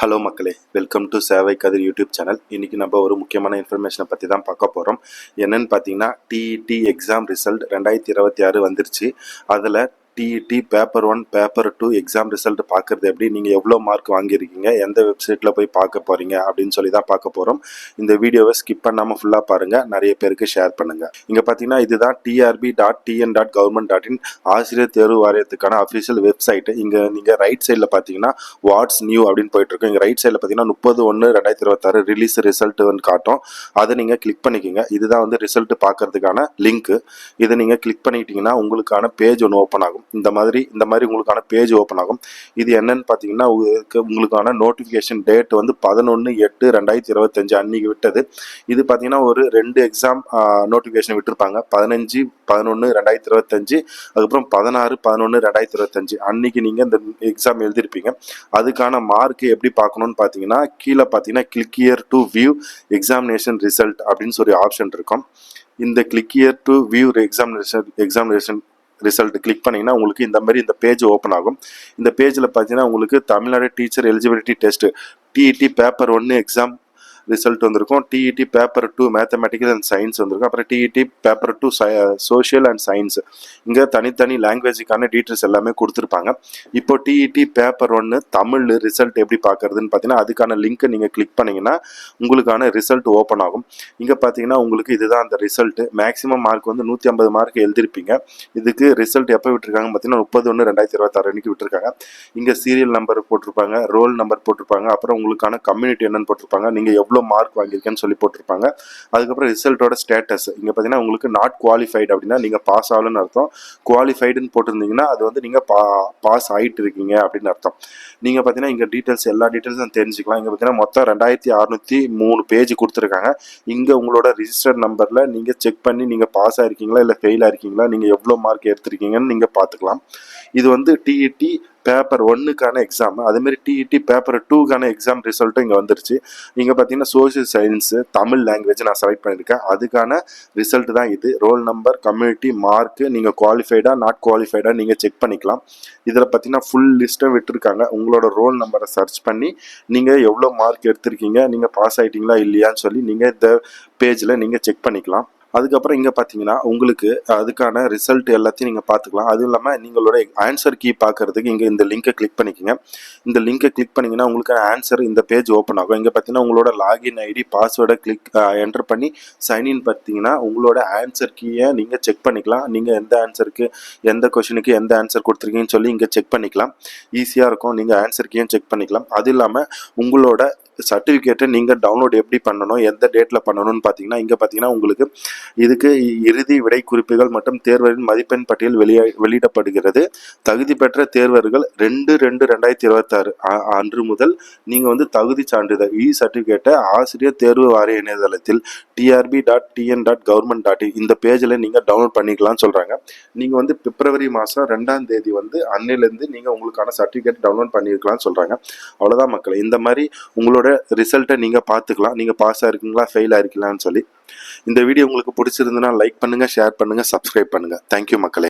Hello மக்களே welcome to சேவை கதிர் YouTube channel இன்றைக்கி நம்ம ஒரு முக்கியமான இன்ஃபர்மேஷனை பற்றி தான் பார்க்க போகிறோம் என்னென்னு பார்த்தீங்கன்னா டிஇடி எக்ஸாம் ரிசல்ட் ரெண்டாயிரத்தி இருபத்தி ஆறு வந்துருச்சு. அதில் TET paper one paper two exam result பார்க்குறது எப்படி? நீங்கள் எவ்வளோ மார்க் வாங்கியிருக்கீங்க? எந்த வெப்சைட்டில் போய் பார்க்க போகிறீங்க அப்படின்னு சொல்லி தான் பார்க்க போகிறோம் இந்த வீடியோவை ஸ்கிப் பண்ணாமல் ஃபுல்லாக பாருங்கள் நிறைய பேருக்கு ஷேர் பண்ணுங்கள் இங்கே பார்த்தீங்கன்னா இதுதான் TRB dot TN dot government dot in ஆசிரியர் தேர்வு வாரியத்துக்கான அஃபிஷியல் வெப்சைட்டு இங்கே நீங்கள் ரைட் சைடில் பார்த்தீங்கன்னா வாட்ஸ் நியூ அப்படின்னு போயிட்டுருக்கோம் இங்கே ரைட் சைடில் பார்த்தீங்கன்னா முப்பது ஒன்று ரெண்டாயிரத்தி இருபத்தாறு ரிலீஸ் ரிசல்ட் வந்து காட்டும். அதை நீங்கள் கிளிக் பண்ணிக்கோங்க. இதுதான் வந்து ரிசல்ட் பார்க்கறதுக்கான லிங்க் இதை நீங்கள் கிளிக் பண்ணிக்கிட்டீங்கன்னா உங்களுக்கான பேஜ் ஒன்று ஓப்பன் ஆகும். இந்த மாதிரி இந்த மாதிரி உங்களுக்கான பேஜ் ஓப்பன் ஆகும். இது என்னன்னு பார்த்தீங்கன்னா உங்களுக்கு- உங்களுக்கான நோட்டிஃபிகேஷன் டேட் வந்து பதினொன்று எட்டு ரெண்டாயிரத்தி இருபத்தஞ்சு அன்னைக்கு விட்டது. இது பார்த்தீங்கன்னா ஒரு ரெண்டு எக்ஸாம் நோட்டிஃபிகேஷன் விட்டுருப்பாங்க. பதினஞ்சு பதினொன்று ரெண்டாயிரத்தி இருபத்தஞ்சு அதுக்கப்புறம் பதினாறு பதினொன்று ரெண்டாயிரத்தி இருபத்தஞ்சு அன்னைக்கு நீங்கள் இந்த எக்ஸாம் எழுதியிருப்பீங்க அதுக்கான மார்க் எப்படி பார்க்கணும்னு பார்த்தீங்கன்னா கீழே பார்த்தீங்கன்னா click here to view examination result அப்படின்னு சொல்லி ஆப்ஷன் இருக்கும். இந்த click here to view examination examination result click பண்ணிங்கன்னா உங்களுக்கு இந்த மாதிரி இந்த பேஜ் ஓப்பன் ஆகும். இந்த பேஜில் பார்த்தீங்கன்னா உங்களுக்கு Tamil Nadu teacher eligibility test TET paper ஒன்று எக்ஸாம் ரிசல்ட் வந்திருக்கும். TET paper two mathematical and science வந்திருக்கும். அப்புறம் TET paper two social and science இங்கே தனித்தனி லாங்குவேஜுக்கான டீட்டெயில்ஸ் எல்லாமே கொடுத்துருப்பாங்க. இப்போ டிஇடி பேப்பர் ஒன்று தமிழ் ரிசல்ட் எப்படி பார்க்கறதுன்னு பார்த்தீங்கன்னா அதுக்கான லிங்க்கை நீங்கள் கிளிக் பண்ணிங்கன்னா உங்களுக்கான ரிசல்ட் ஓப்பன் ஆகும். இங்கே பார்த்தீங்கன்னா உங்களுக்கு இதுதான் அந்த ரிசல்ட் மேக்ஸிமம் மார்க் வந்து நூற்றி ஐம்பது மார்க் எழுதிருப்பீங்க இதுக்கு ரிசல்ட் எப்போ விட்டுருக்காங்க பார்த்தீங்கன்னா முப்பது ஒன்று ரெண்டாயிரத்தி இருபத்தாறு அன்னைக்கு விட்டுருக்காங்க. இங்கே சீரியல் நம்பர் போட்டிருப்பாங்க ரோல் நம்பர் போட்டிருப்பாங்க. அப்புறம் உங்களுக்கான கம்யூனிட்டி என்னன்னு போட்டிருப்பாங்க. நீங்கள் எவ்வளோ எவ்வளோ மார்க் வாங்கியிருக்கேன்னு சொல்லி போட்டிருப்பாங்க. அதுக்கப்புறம் ரிசல்ட்டோட ஸ்டேட்டஸ் இங்கே பார்த்தீங்கன்னா உங்களுக்கு நாட் குவாலிஃபைடு அப்படின்னா நீங்கள் பாஸ் ஆகலன்னு அர்த்தம். குவாலிஃபைடுன்னு போட்டிருந்தீங்கன்னா அது வந்து நீங்கள் பா பாஸ் ஆகிட்டு இருக்கீங்க அப்படின்னு அர்த்தம். நீங்கள் பார்த்தீங்கன்னா இங்கே டீட்டெயில்ஸ் எல்லா டீட்டெயில்ஸும் தெரிஞ்சுக்கலாம். இங்கே பார்த்தீங்கன்னா மொத்தம் ரெண்டாயிரத்தி அறுநூத்தி மூணு பேஜ் கொடுத்துருக்காங்க. இங்கே உங்களோட ரிஜிஸ்டர் நம்பரில் நீங்கள் செக் பண்ணி நீங்கள் பாஸ் ஆகிருக்கீங்களா இல்லை ஃபெயில் ஆயிருக்கீங்களா நீங்கள் எவ்வளோ மார்க் எடுத்திருக்கீங்கன்னு நீங்கள் பார்த்துக்கலாம். இது வந்து டிஇடி பேப்பர் ஒன்றுக்கான எக்ஸாம் அதேமாரி டிஇடி பேப்பர் டூக்கான எக்ஸாம் ரிசல்ட்டும் இங்கே வந்துருச்சு. இங்கே பார்த்தீங்கன்னா சோஷியல் சயின்ஸு தமிழ் லாங்குவேஜ் நான் செலக்ட் பண்ணியிருக்கேன் அதுக்கான ரிசல்ட் தான் இது. ரோல் நம்பர் கம்யூனிட்டி மார்க்கு நீங்கள் குவாலிஃபைடாக நாட் குவாலிஃபைடாக நீங்கள் செக் பண்ணிக்கலாம். இதில் பார்த்தீங்கன்னா ஃபுல் லிஸ்ட்டை விட்டுருக்காங்க. உங்களோட ரோல் நம்பரை சர்ச் பண்ணி நீங்கள் எவ்வளோ மார்க் எடுத்திருக்கீங்க நீங்கள் பாஸ் ஆகிட்டீங்களா இல்லையான்னு சொல்லி நீங்கள் இந்த பேஜில் நீங்கள் செக் பண்ணிக்கலாம். அதுக்கப்புறம் இங்கே பார்த்தீங்கன்னா உங்களுக்கு அதுக்கான ரிசல்ட் எல்லாத்தையும் நீங்கள் பார்த்துக்கலாம் அதுவும் இல்லாமல் நீங்களோட ஆன்சர் கீ பார்க்கறதுக்கு இங்கே இந்த லிங்கை கிளிக் பண்ணிக்கோங்க. இந்த லிங்கை கிளிக் பண்ணிங்கன்னா உங்களுக்கான ஆன்சர் இந்த பேஜ் ஓப்பன் ஆகும். இங்கே பார்த்தீங்கன்னா உங்களோட லாகின் ஐடி பாஸ்வேர்டை கிளிக் என்டர் பண்ணி சைன்இன் பார்த்தீங்கன்னா உங்களோட ஆன்சர் கீயை நீங்கள் செக் பண்ணிக்கலாம். நீங்கள் எந்த ஆன்சருக்கு எந்த கொஷனுக்கு எந்த ஆன்சர் கொடுத்துருக்கீங்கன்னு சொல்லி இங்கே செக் பண்ணிக்கலாம். ஈஸியாக இருக்கும். நீங்கள் ஆன்சர் கீயும் செக் பண்ணிக்கலாம். அது இல்லாமல் உங்களோட சர்டிஃபிகேட்டை நீங்கள் டவுன்லோட் எப்படி பண்ணணும் எந்த டேட்டில் பண்ணணும்னு பார்த்தீங்கன்னா இங்கே பார்த்தீங்கன்னா உங்களுக்கு இதுக்கு இறுதி விடை குறிப்புகள் மற்றும் தேர்வரின் மதிப்பெண் பட்டியல் வெளியா வெளியிடப்படுகிறது. தகுதி பெற்ற தேர்வர்கள் ரெண்டு ரெண்டு ரெண்டாயிரத்தி இருபத்தாறு அன்று முதல் நீங்கள் வந்து தகுதி சான்றிதழ் இ சர்டிஃபிகேட்டை ஆசிரியர் தேர்வு வாரிய இணையதளத்தில் TRB dot TN dot government dot இந்த பேஜில் நீங்கள் டவுன்லோட் பண்ணிக்கலாம்னு சொல்கிறாங்க நீங்கள் வந்து பிப்ரவரி மாதம் ரெண்டாம் தேதி வந்து அன்னிலேருந்து நீங்கள் உங்களுக்கான சர்டிஃபிகேட் டவுன்லோட் பண்ணியிருக்கலாம்னு சொல்கிறாங்க அவ்வளோதான் மக்கள். இந்த மாதிரி உங்களோட ரிசல்ட்டை நீங்கள் பார்த்துக்கலாம். நீங்கள் பாஸ் ஆயிருக்கீங்களா ஃபெயில் இருக்கலாம்னு சொல்லி இந்த வீடியோ உங்களுக்கு பிடிச்சிருந்துன்னா லைக் பண்ணுங்கள் ஷேர் பண்ணுங்கள் சப்ஸ்கிரைப் பண்ணுங்கள் தேங்க்யூ மக்களே.